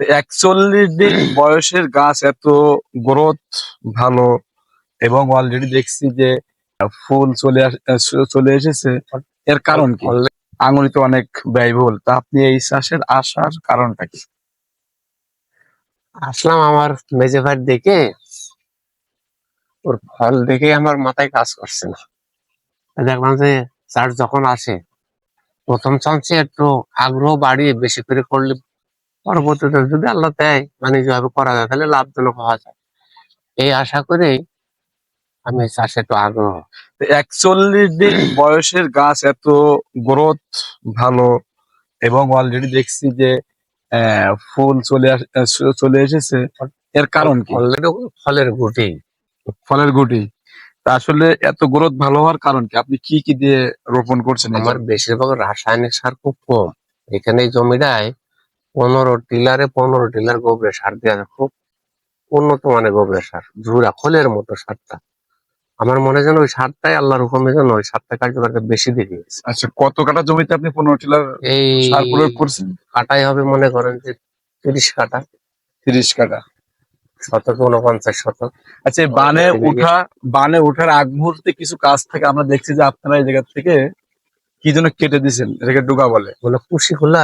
একচল্লিশ দিন বয়সের গাছ এত গ্রোথ ভালো এবং অলরেডি দেখছি যে ফুল চলে চলে এসেছে। এর কারণ কি? আঙুলি তো অনেক ব্যয়বহুল। তা আপনি এই চাষের আসার কারণটা কি? আসলাম আমার মেজে ভাই দেখে। ওর ফল দেখে আমার মাথায় কাজ করছে না। দেখলাম যে চার্জ যখন আসে, প্রথম চান্সে একটু আগ্রহ বাড়িয়ে বেশি করে করলে পরবর্তীতে যদি আল্লাহ দেয় মানে যেভাবে করা যায় তাহলে লাভজনক হওয়া যায়। এই আশা করেই আমি চাষে একটু আগ্রহ। একচল্লিশ দিন বয়সের গাছ এত গ্রোথ ভালো এবং অলরেডি দেখছি যে ফুল চলে চলে এসেছে। এর কারণ কি? ফলের গুটি। ফলের গুটি। তা আসলে এত গ্রোথ ভালো হওয়ার কারণ কি? আপনি কি কি দিয়ে রোপণ করছেন? আমার বেশিরভাগ রাসায়নিক সার খুব কম। এখানে জমিটায় পনেরো টিলারে পনেরো টিলার গোবরের সার দেওয়া আছে। খুব উন্নত মানের গোবরের সার ঝুরা খোলের মতো সারটা। আমার মনে হয় যেন ওই সারটাই আল্লাহর হুকুমে যেন ওই সারটা কার্যকারিতা বেশি দেখিয়েছে আচ্ছা কত কাটা জমিতে আপনি পনেরো টিলার এই সার প্রয়োগ করছেন? কাটাই হবে মনে করেন যে তিরিশ কাটা। তিরিশ কাটা। শতক উনপঞ্চাশ শতক। আচ্ছা বানে উঠা বানে ওঠার আগ মুহূর্তে কিছু কাজ থেকে আমরা দেখছি যে আপনারা এই জায়গা থেকে কি যেন কেটে দিয়েছেন? এটাকে ডুগা বলে। বলে কুশি খোলা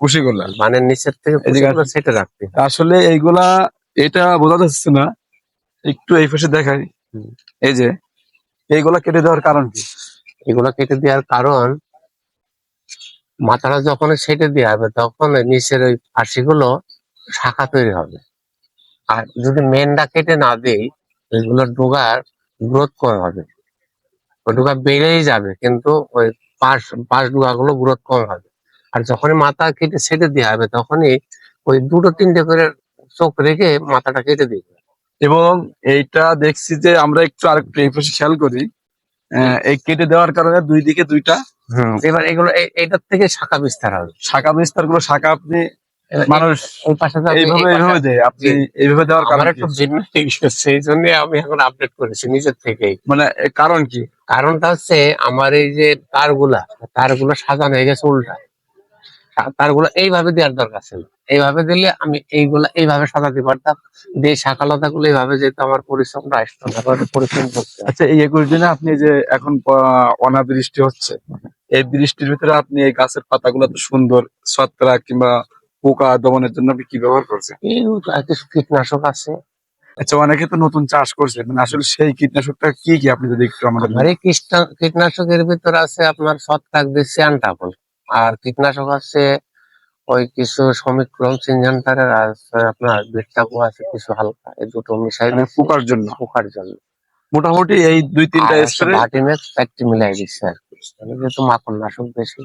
খুশি করলেন বানের নিচের থেকে কুশিগুলো সেটে রাখতে আসলে এইগুলা এটা বোঝা যাচ্ছে না। একটু এই পাশে দেখাই। এই যে এইগুলা কেটে দেওয়ার কারণ কি? এগুলো কেটে দেওয়ার কারণ মাথাটা যখন সেটে দেওয়া হবে তখন নিচের ওই ফাঁসিগুলো শাখা তৈরি হবে। আর যদি মেনটা কেটে না দেই ওইগুলোর ডোগার গ্রোথ কম হবে। ওই ডোগা বেড়েই যাবে কিন্তু ওই পাশ পাশ ডুয়াগুলো গ্রোথ কম হবে। আর যখনই মাথা কেটে সেটে দেওয়া হবে তখনই ওই দুটো তিনটে করে চোখ রেখে মাথাটা কেটে দিবে। এবং এইটা দেখছি যে আমরা একটু আর একটু খেয়াল করি। এই কেটে দেওয়ার কারণে দুই দিকে দুইটা এবার এগুলো এই- এইটার থেকে শাখা বিস্তার হবে। শাখা বিস্তারগুলো শাখা আপনি মানুষ এইভাবে এইভাবে দেয়। আপনি এইভাবে দেওয়ার কারণ একটু সেই জন্য আমি এখন আপডেট করেছি নিজের থেকেই। মানে কারণ কি? কারণটা হচ্ছে আমার এই যে তারগুলা তারগুলো সাজানো হয়ে গেছে উল্টা। তারগুলো এইভাবে দেওয়ার দরকার ছিল। এইভাবে দিলে আমি এইগুলা এইভাবে সাজাতে পারতাম। দিয়ে শাখালতা গুলো এইভাবে যেহেতু আমার পরিশ্রমটা আসতো না পরিশ্রম করতে আচ্ছা এই একুশ দিনে আপনি যে এখন অনাবৃষ্টি হচ্ছে এই বৃষ্টির ভিতরে আপনি এই গাছের পাতাগুলো তো সুন্দর ছত্রাক কিংবা পোকা দমনের জন্য আপনি কি ব্যবহার করছেন? কিছু কীটনাশক আছে। আচ্ছা অনেকে তো নতুন চাষ করছে মানে আসলে সেই কীটনাশকটা কি কি আপনি যদি একটু আমাদের কীটনাশকের ভিতরে আছে আপনার ছত্রাক দিচ্ছে সিয়ানটাপল আর কীটনাশক আছে ওই কিছু সমিক্রম সিনজান্টারের আছে আপনার বিটটাকু আছে কিছু হালকা এই দুটো মিশাই মানে পোকার জন্য? পোকার জন্য। মোটামুটি এই দুই তিনটা স্প্রে ভাটিমেক্স চারটি মিলাই দিচ্ছে আর কি। যেহেতু মাখন নাশক বেশি।